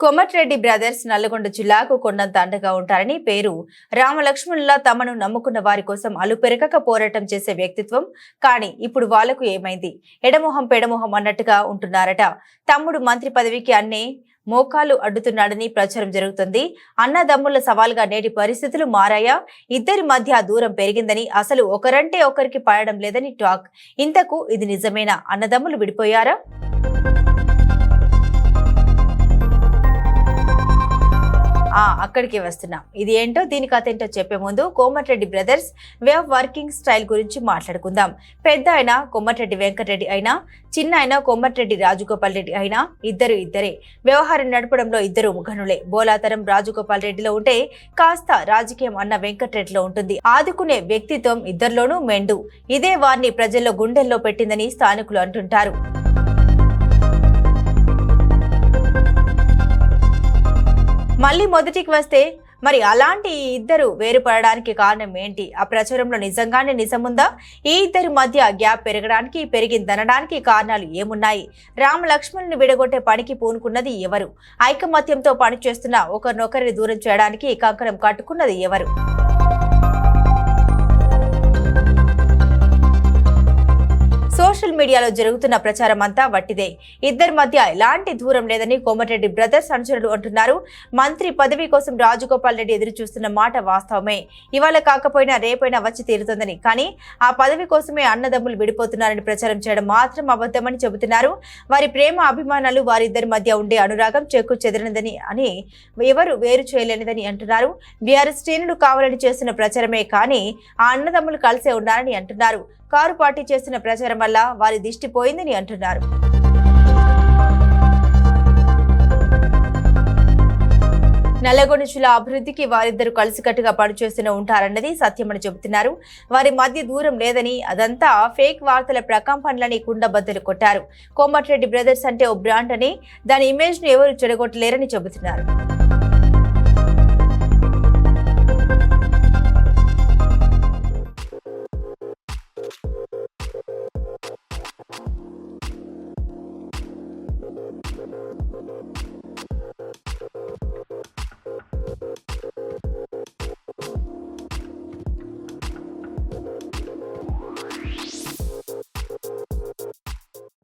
Komatireddy brothers Nalgonda జిల్లాకు కొండంత అండగా ఉంటారని పేరు. రామలక్ష్మణుల తమను నమ్ముకున్న వారి కోసం అలుపెరగక పోరాటం చేసే వ్యక్తిత్వం. కానీ ఇప్పుడు వాళ్ళకు ఏమైంది? ఎడమొహం పెడమొహం అన్నట్టుగా ఉంటున్నారట. తమ్ముడు మంత్రి పదవికి అన్నే మోకాలు అడ్డుతున్నాడని ప్రచారం జరుగుతుంది. అన్నదమ్ముల సవాల్గా నేటి పరిస్థితులు మారాయా? ఇద్దరి మధ్య దూరం పెరిగిందని అసలు ఒకరంటే ఒకరికి పడడం లేదని టాక్. ఇంతకు ఇది నిజమేనా? అన్నదమ్ములు విడిపోయారా? అక్కడికి వస్తున్నాం. ఇది ఏంటో దీని కథ ఏంటో చెప్పే ముందు Komatireddy brothers way of working style గురించి మాట్లాడుకుందాం. పెద్ద అయినా కొమ్మటిరెడ్డి వెంకటరెడ్డి అయినా చిన్న అయినా కొమ్మటిరెడ్డి రాజగోపాల్ రెడ్డి అయినా ఇద్దరు ఇద్దరే. వ్యవహారం నడపడంలో ఇద్దరు ముఖనులే బోలాతరం రాజగోపాల్ రెడ్డిలో ఉంటే కాస్త రాజకీయం అన్న వెంకటరెడ్డిలో ఉంటుంది. ఆదుకునే వ్యక్తిత్వం ఇద్దరిలోనూ మెండు. ఇదే వారిని ప్రజల్లో గుండెల్లో పెట్టిందని స్థానికులు అంటుంటారు. మళ్ళీ మొదటికి వస్తే మరి అలాంటి ఇద్దరు వేరుపడడానికి కారణం ఏంటి? ఆ ప్రచారంలో నిజంగానే నిజముందా ఈ ఇద్దరి మధ్య గ్యాప్ పెరగడానికి పెరిగిందనడానికి కారణాలు ఏమున్నాయి? రామ లక్ష్మణుని విడగొట్టే పనికి పూనుకున్నది ఎవరు? ఐకమత్యంతో పనిచేస్తున్న ఒకరినొకరిని దూరం చేయడానికి కంకణం కట్టుకున్నది ఎవరు? మీడియాలో జరుగుతున్న ప్రచారం అంతా వట్టిదే. ఇద్దరి మధ్య ఎలాంటి దూరం లేదని కోమటిరెడ్డి బ్రదర్స్ అనుచరులు అంటున్నారు. మంత్రి పదవి కోసం రాజగోపాల్ రెడ్డి ఎదురు చూస్తున్న మాట వాస్తవమే. ఇవాళ కాకపోయినా రేపైనా వచ్చి తీరుతుందని. కానీ ఆ పదవి కోసమే అన్నదమ్ములు విడిపోతున్నారని ప్రచారం చేయడం మాత్రం అబద్ధమని చెబుతున్నారు. వారి ప్రేమ అభిమానాలు వారిద్దరి మధ్య ఉండే అనురాగం చెక్కు చెదిరినదని అని ఎవరు వేరు చేయలేనిదని అంటున్నారు. బీఆర్ఎస్ శ్రేణులు కావాలని చేస్తున్న ప్రచారమే కానీ ఆ అన్నదమ్ములు కలిసే ఉన్నారని అంటున్నారు. కారు పార్టీ చేస్తున్న ప్రచారం వల్ల వారి దిష్టి పోయిందని అంటున్నారు. నల్లగొండ జిల్లా అభివృద్ధికి వారిద్దరు కలిసికట్టుగా పనిచేస్తూనే ఉంటారన్నది సత్యమని చెబుతున్నారు. వారి మధ్య దూరం లేదని అదంతా ఫేక్ వార్తల ప్రకంపనలని కుండబద్దలు కొట్టారు. కోమటిరెడ్డి బ్రదర్స్ అంటే ఓ బ్రాండ్ అని దాని ఇమేజ్ను ఎవరు చెడగొట్టలేరని చెబుతున్నారు.